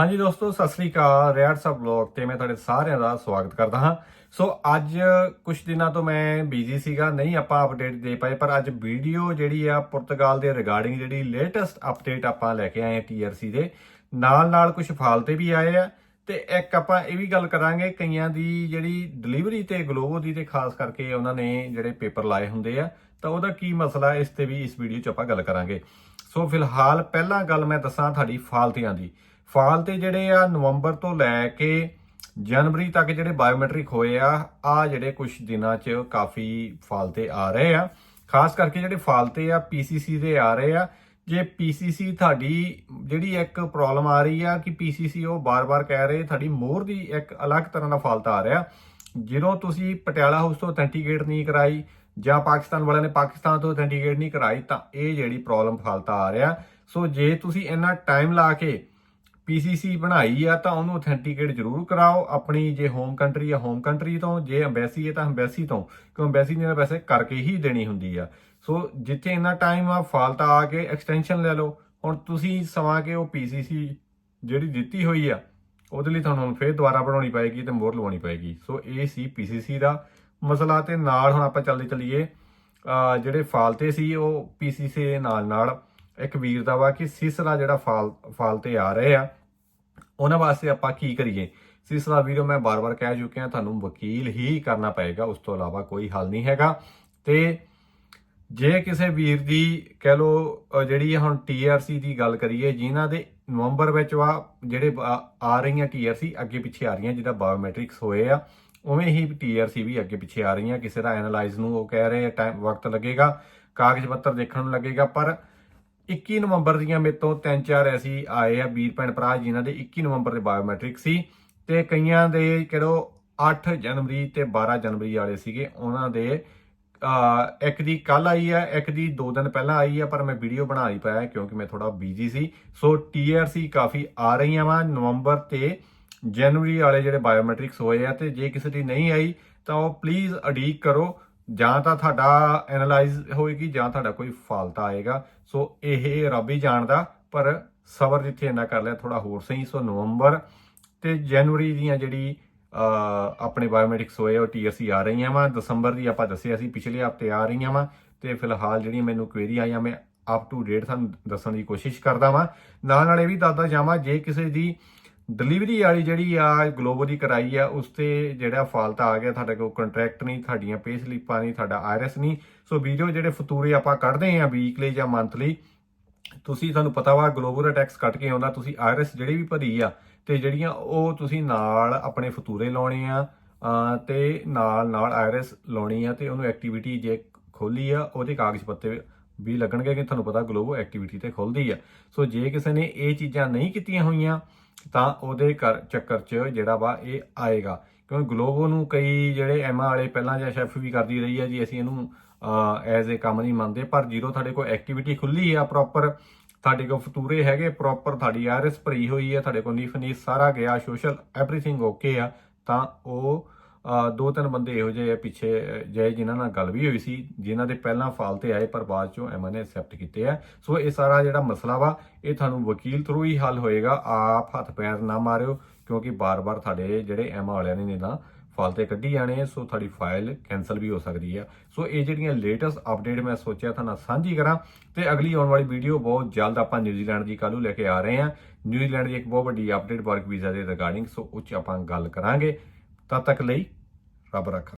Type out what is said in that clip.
ਹਾਂਜੀ ਦੋਸਤੋ, ਸਤਿ ਸ੍ਰੀ ਅਕਾਲ। ਰਿਆੜ ਸਾਹਿਬ ਬਲੌਗ ਤੇ ਮੈਂ ਤੁਹਾਡੇ ਸਾਰਿਆਂ ਦਾ ਸਵਾਗਤ ਕਰਦਾ ਹਾਂ। ਸੋ ਅੱਜ ਕੁਝ ਦਿਨਾਂ ਤੋਂ ਮੈਂ ਬਿਜ਼ੀ ਸੀਗਾ, ਨਹੀਂ ਆਪਾਂ ਅਪਡੇਟ ਦੇ ਪਾਏ, ਪਰ ਅੱਜ ਵੀਡੀਓ ਜਿਹੜੀ ਆ ਪੁਰਤਗਾਲ ਦੇ ਰਿਗਾਰਡਿੰਗ ਜਿਹੜੀ ਲੇਟੈਸਟ ਅਪਡੇਟ ਆਪਾਂ ਲੈ ਕੇ ਆਏ ਹਾਂ ਟੀਆਰਸੀ ਦੇ। ਨਾਲ ਨਾਲ ਕੁਝ ਫਾਲਤੇ ਵੀ ਆਏ ਆ ਤੇ ਇੱਕ ਆਪਾਂ ਇਹ ਵੀ ਗੱਲ ਕਰਾਂਗੇ, ਕਈਆਂ ਦੀ ਜਿਹੜੀ ਡਿਲੀਵਰੀ ਤੇ ਗਲੋਬੋ ਦੀ ਤੇ ਖਾਸ ਕਰਕੇ ਉਹਨਾਂ ਨੇ ਜਿਹੜੇ ਪੇਪਰ ਲਾਏ ਹੁੰਦੇ ਆ, ਤਾਂ ਉਹਦਾ ਕੀ ਮਸਲਾ ਇਸ ਤੇ ਵੀ ਇਸ ਵੀਡੀਓ 'ਚ ਆਪਾਂ ਗੱਲ ਕਰਾਂਗੇ। ਸੋ ਫਿਲਹਾਲ ਪਹਿਲਾਂ ਗੱਲ ਮੈਂ ਦੱਸਾਂ ਤੁਹਾਡੀ ਫਾਲਤਿਆਂ ਦੀ। ਫਾਲਤੇ ਜਿਹੜੇ ਆ ਨਵੰਬਰ ਤੋਂ ਲੈ ਕੇ ਜਨਵਰੀ ਤੱਕ ਜਿਹੜੇ ਬਾਇਓਮੈਟ੍ਰਿਕ ਹੋਏ ਆ ਆ ਜਿਹੜੇ ਕੁਝ ਦਿਨਾਂ 'ਚ ਕਾਫੀ ਫਾਲਤੇ ਆ ਰਹੇ ਆ। ਖਾਸ ਕਰਕੇ ਜਿਹੜੇ ਫਾਲਤੇ ਆ ਪੀਸੀਸੀ ਦੇ ਆ ਰਹੇ ਆ। ਜੇ ਪੀਸੀਸੀ ਤੁਹਾਡੀ ਜਿਹੜੀ ਇੱਕ ਪ੍ਰੋਬਲਮ ਆ ਰਹੀ ਆ ਕਿ ਪੀਸੀਸੀ ਉਹ ਬਾਰ-ਬਾਰ ਕਹਿ ਰਹੇ, ਤੁਹਾਡੀ ਮੋਹਰ ਦੀ ਇੱਕ ਅਲੱਗ ਤਰ੍ਹਾਂ ਦਾ ਫਾਲਤਾ ਆ ਰਿਹਾ। ਜਦੋਂ ਤੁਸੀਂ ਪਟਿਆਲਾ ਹਾਊਸ ਤੋਂ ਅਥੈਂਟੀਕੇਟ ਨਹੀਂ ਕਰਾਈ ਜਾਂ ਪਾਕਿਸਤਾਨ ਵਾਲਿਆਂ ਨੇ ਪਾਕਿਸਤਾਨ ਤੋਂ ਅਥੈਂਟੀਕੇਟ ਨਹੀਂ ਕਰਾਈ ਤਾਂ ਇਹ ਜਿਹੜੀ ਪ੍ਰੋਬਲਮ ਫਾਲਤਾ ਆ ਰਿਹਾ। ਸੋ ਜੇ ਤੁਸੀਂ ਇੰਨਾ ਟਾਈਮ ਲਾ ਕੇ ਪੀਸੀਸੀ ਬਣਾਈ ਆ ਤਾਂ ਉਹਨੂੰ ਅਥੈਂਟੀਕੇਟ ਜ਼ਰੂਰ ਕਰਾਓ। ਆਪਣੀ ਜੇ ਹੋਮ ਕੰਟਰੀ ਆ ਹੋਮ ਕੰਟਰੀ ਤੋਂ, ਜੇ ਐਮਬੈਸੀ ਹੈ ਤਾਂ ਐਮਬੈਸੀ ਤੋਂ, ਕਿਉਂ ਐਮਬੈਸੀ ਨੇ ਤਾਂ ਵੈਸੇ ਕਰਕੇ ਹੀ ਦੇਣੀ ਹੁੰਦੀ ਆ। ਸੋ ਜਿੱਥੇ ਇੰਨਾ ਟਾਈਮ ਆ, ਫਾਲਤਾ ਆ ਕੇ ਐਕਸਟੈਂਸ਼ਨ ਲੈ ਲਓ। ਹੁਣ ਤੁਸੀਂ ਸਮਾਂ ਕੇ ਉਹ ਪੀਸੀਸੀ ਜਿਹੜੀ ਦਿੱਤੀ ਹੋਈ ਆ, ਉਹਦੇ ਲਈ ਤੁਹਾਨੂੰ ਹੁਣ ਫੇਰ ਦੁਬਾਰਾ ਬਣਾਉਣੀ ਪਏਗੀ ਤੇ ਮੋਹਰ ਲਵਾਉਣੀ ਪਏਗੀ। ਸੋ ਇਹ ਸੀ ਪੀਸੀਸੀ ਦਾ ਮਸਲਾ ਤੇ ਨਾਲ ਹੁਣ ਆਪਾਂ ਚੱਲਦੇ ਚਲੀਏ। ਜਿਹੜੇ ਫਾਲਤੇ ਸੀ ਉਹ ਪੀਸੀਸੀ ਦੇ ਨਾਲ ਨਾਲ ਇੱਕ ਵੀਰ ਦਾ ਵਾ ਕਿ ਸਿਸਲਾ ਜਿਹੜਾ ਫਾਲ ਫਾਲ 'ਤੇ ਆ ਰਹੇ ਆ। ਉਹਨਾਂ ਵਾਸਤੇ ਆਪਾਂ ਕੀ ਕਰੀਏ? ਸਿਸਲਾ ਵੀਰੋ, ਮੈਂ ਬਾਰ-ਬਾਰ ਕਹਿ ਚੁੱਕਿਆ, ਤੁਹਾਨੂੰ ਵਕੀਲ ਹੀ ਕਰਨਾ ਪਏਗਾ, ਉਸ ਤੋਂ ਇਲਾਵਾ ਕੋਈ ਹੱਲ ਨਹੀਂ ਹੈਗਾ। ਤੇ ਜੇ ਕਿਸੇ ਵੀਰ ਦੀ, ਕਹਿ ਲੋ ਅਹ ਜਿਹੜੀ ਹੁਣ ਟੀਆਰਸੀ ਦੀ ਗੱਲ ਕਰੀਏ, ਜਿਨ੍ਹਾਂ ਦੇ ਨਵੰਬਰ ਵਿੱਚ ਵਾ ਜਿਹੜੇ ਆ- ਆ ਰਹੀਆਂ ਟੀਆਰਸੀ ਅੱਗੇ ਪਿੱਛੇ ਆ ਰਹੀਆਂ ਜਿਹਦਾ ਬਾਇਓਮੈਟ੍ਰਿਕਸ ਹੋਏ ਆ, ਉਵੇਂ ਹੀ ਟੀਆਰਸੀ ਵੀ ਅੱਗੇ ਪਿੱਛੇ ਆ ਰਹੀਆਂ। ਕਿਸੇ ਦਾ ਐਨਾਲਾਈਜ਼ ਨੂੰ ਉਹ ਕਹਿ ਰਹੇ ਆ, ਟਾਈਮ, ਵਕਤ ਲੱਗੇਗਾ, ਕਾਗਜ਼ ਪੱਤਰ ਦੇਖਣ ਨੂੰ ਲੱਗੇਗਾ, ਪਰ 21 ਨਵੰਬਰ ਦੀਆਂ ਮੇਰੇ ਤੋਂ ਤਿੰਨ ਚਾਰ ਐਸੀ ਆਏ ਆ ਵੀਰ ਭੈਣ ਭਰਾ ਜਿਨ੍ਹਾਂ ਦੇ 21 ਨਵੰਬਰ ਦੇ ਬਾਇਓਮੈਟ੍ਰਿਕ ਸੀ ਤੇ ਕਈਆਂ ਦੇ ਕਿਹੜੋ 8 ਜਨਵਰੀ ਤੇ 12 ਜਨਵਰੀ ਵਾਲੇ ਸੀਗੇ, ਉਹਨਾਂ ਦੇ ਇੱਕ ਦੀ ਕੱਲ ਆਈ ਹੈ ਇੱਕ ਦੀ 2 ਦਿਨ ਪਹਿਲਾਂ ਆਈ ਹੈ ਪਰ ਮੈਂ ਵੀਡੀਓ ਬਣਾ ਨਹੀਂ ਪਾਇਆ ਕਿਉਂਕਿ ਮੈਂ ਥੋੜਾ ਬਿਜ਼ੀ ਸੀ। ਸੋ ਟੀਆਰਸੀ ਕਾਫੀ ਆ ਰਹੀਆਂ ਵਾ, ਨਵੰਬਰ ਤੇ ਜਨਵਰੀ ਵਾਲੇ ਜਿਹੜੇ ਬਾਇਓਮੈਟ੍ਰਿਕਸ ਹੋਏ ਆ ਤੇ ਜੇ ਕਿਸੇ ਦੀ ਨਹੀਂ ਆਈ, ਤਾਂ ਉਹ ਪਲੀਜ਼ ਅਡੀਕ ਕਰੋ। ਜਾਂ ਤਾਂ ਤੁਹਾਡਾ ਐਨਾਲਾਈਜ਼ ਹੋਏਗੀ ਜਾਂ ਤੁਹਾਡਾ ਕੋਈ ਫਾਲਤਾ ਆਏਗਾ। ਸੋ ਇਹ ਰੱਬ ਹੀ ਜਾਣਦਾ ਪਰ ਸਬਰ ਜਿੱਥੇ ਇੰਨਾ ਕਰ ਲਿਆ ਥੋੜਾ ਹੋਰ ਸਹੀ। ਸੋ ਨਵੰਬਰ ਤੇ ਜਨਵਰੀ ਦੀਆਂ ਜਿਹੜੀ ਆਪਣੇ ਬਾਇਓਮੈਟ੍ਰਿਕਸ ਹੋਏ ਆ, ਉਹ ਟੀਆਰਸੀ ਆ ਰਹੀਆਂ ਵਾ। ਦਸੰਬਰ ਦੀ ਆਪਾਂ ਦੱਸਿਆ ਸੀ ਪਿਛਲੇ ਹਫ਼ਤੇ ਆ ਰਹੀਆਂ ਵਾ। ਤੇ ਫਿਲਹਾਲ ਜਿਹੜੀਆਂ ਮੈਨੂੰ ਕੁਐਰੀ ਆਈਆਂ ਮੈਂ ਅਪ ਟੂ ਡੇਟ ਤੁਹਾਨੂੰ ਦੱਸਣ ਦੀ ਕੋਸ਼ਿਸ਼ ਕਰਦਾ ਵਾਂ। ਨਾਲ ਨਾਲ ਇਹ ਵੀ ਦੱਸਦਾ ਜਾਵਾਂ ਜੇ ਕਿਸੇ ਦੀ ਡਿਲੀਵਰੀ ਵਾਲੀ ਜਿਹੜੀ ਆ ਗਲੋਬਲ ਦੀ ਕਰਾਈ ਆ, ਉਸ ਤੇ ਜਿਹੜਾ ਫਾਲਤਾ ਆ ਗਿਆ, ਤੁਹਾਡੇ ਕੋਲ ਕੰਟਰੈਕਟ ਨਹੀਂ, ਤੁਹਾਡੀਆਂ ਪੇ ਸਲਿੱਪਾਂ ਨਹੀਂ, ਤੁਹਾਡਾ ਆਈਰੈਸ ਨਹੀਂ। ਸੋ ਵੀਡੀਓ ਜਿਹੜੇ ਫਤੂਰੇ ਆਪਾਂ ਕੱਢਦੇ ਆ ਵੀਕਲੀ ਜਾਂ ਮੰਥਲੀ ਤੁਸੀਂ ਤੁਹਾਨੂੰ ਪਤਾ ਵਾ ਗਲੋਬਲ ਦਾ ਟੈਕਸ ਕੱਟ ਕੇ ਆਉਂਦਾ, ਤੁਸੀਂ ਆਈਰੈਸ ਜਿਹੜੀ ਵੀ ਭਰੀ ਆ, ਤੇ ਜਿਹੜੀਆਂ ਉਹ ਤੁਸੀਂ ਨਾਲ ਆਪਣੇ ਫਤੂਰੇ ਲਾਉਣੇ ਆ, ਅਹ, ਤੇ ਨਾਲ ਨਾਲ ਆਈਰੈਸ ਲਾਉਣੀ ਆ, ਤੇ ਉਹਨੂੰ ਐਕਟੀਵਿਟੀ ਜੇ ਖੋਲੀ ਆ, ਉਹਦੇ ਕਾਗਜ਼ ਪੱਤੇ ਵੀ ਲੱਗਣਗੇ ਕਿ ਤੁਹਾਨੂੰ ਪਤਾ ਗਲੋਬਲ ਐਕਟੀਵਿਟੀ ਤੇ ਖੁੱਲਦੀ ਆ। ਸੋ ਜੇ ਕਿਸੇ ਨੇ ਇਹ ਚੀਜ਼ਾਂ ਨਹੀਂ ਕੀਤੀਆਂ ਹੋਈਆਂ, ਤਾਂ ਉਹਦੇ ਕਰ, ਚੱਕਰ 'ਚ ਜਿਹੜਾ ਵਾ ਇਹ ਆਏਗਾ। ਕਿਉਂਕਿ ਗਲੋਬੋ ਨੂੰ ਕਈ ਜਿਹੜੇ ਐਮਾ ਵਾਲੇ ਪਹਿਲਾਂ ਜਾਂ ਸ਼ੈਫ ਵੀ ਕਰਦੀ ਰਹੀ ਆ ਜੀ, ਅਸੀਂ ਇਹਨੂੰ ਐਜ਼ ਅ ਕੰਮ ਨਹੀਂ ਮੰਨਦੇ। ਪਰ ਜਦੋਂ ਤੁਹਾਡੇ ਕੋਲ ਐਕਟੀਵਿਟੀ ਖੁੱਲੀ ਆ ਪ੍ਰੋਪਰ ਤੁਹਾਡੇ ਕੋਲ ਫਤੂਰੇ ਹੈਗੇ ਪ੍ਰੋਪਰ ਤੁਹਾਡੀ ਆਰਐਸ ਭਰੀ ਹੋਈ ਹੈ ਤੁਹਾਡੇ ਕੋਲ ਨੀਫ ਨੀਸ ਸਾਰਾ ਗਿਆ ਸੋਸ਼ਲ ਐਵਰੀਥਿੰਗ ਓਕੇ ਆ, ਤਾਂ ਉਹ ਦੋ ਤਿੰਨ ਬੰਦੇ ਇਹੋ ਜਿਹੇ ਆ ਪਿੱਛੇ ਜਿਹੇ ਜਿਨ੍ਹਾਂ ਨਾਲ ਗੱਲ ਵੀ ਹੋਈ ਸੀ, ਜਿਨ੍ਹਾਂ ਦੇ ਪਹਿਲਾਂ ਫਾਲਤੇ ਆਏ, ਪਰ ਬਾਅਦ ਚੋਂ ਐਮਾ ਨੇ ਐਕਸੈਪਟ ਕੀਤੇ ਆ। ਸੋ ਇਹ ਸਾਰਾ ਜਿਹੜਾ ਮਸਲਾ ਵਾ, ਇਹ ਤੁਹਾਨੂੰ ਵਕੀਲ ਥਰੂ ਹੀ ਹੱਲ ਹੋਏਗਾ। ਆਪ ਹੱਥ ਪੈਰ ਨਾ ਮਾਰਿਓ, ਕਿਉਂਕਿ ਬਾਰ-ਬਾਰ ਤੁਹਾਡੇ ਜਿਹੜੇ ਐਮਾ ਵਾਲਿਆਂ ਨੇ ਨਾ ਫਾਲਤੇ ਕੱਢੀ ਜਾਣੇ ਸੋ ਤੁਹਾਡੀ ਫਾਈਲ ਕੈਨਸਲ ਵੀ ਹੋ ਸਕਦੀ ਆ। ਸੋ ਇਹ ਜਿਹੜੀਆਂ ਲੇਟੈਸਟ ਅਪਡੇਟ ਮੈਂ ਸੋਚਿਆ ਤੁਹਾਨੂੰ ਸਾਂਝੀ ਕਰਾਂ, ਤੇ ਅਗਲੀ ਆਉਣ ਵਾਲੀ ਵੀਡੀਓ ਬਹੁਤ ਜਲਦ ਆਪਾਂ ਨਿਊਜ਼ੀਲੈਂਡ ਦੀ ਕੱਲ੍ਹ ਲੈ ਕੇ ਆ ਰਹੇ ਹਾਂ ਨਿਊਜ਼ੀਲੈਂਡ ਦੀ ਇੱਕ ਬਹੁਤ ਵੱਡੀ ਅਪਡੇਟ ਵਰਕ ਵੀਜ਼ਾ ਦੇ ਰਿਗਾਰਡਿੰਗ ਸੋ ਉੱਚ ਆਪਾਂ ਗੱਲ ਕਰਾਂਗੇ। ਤਦ ਤੱਕ ਲਈ ਰੱਬ ਰੱਖਾ।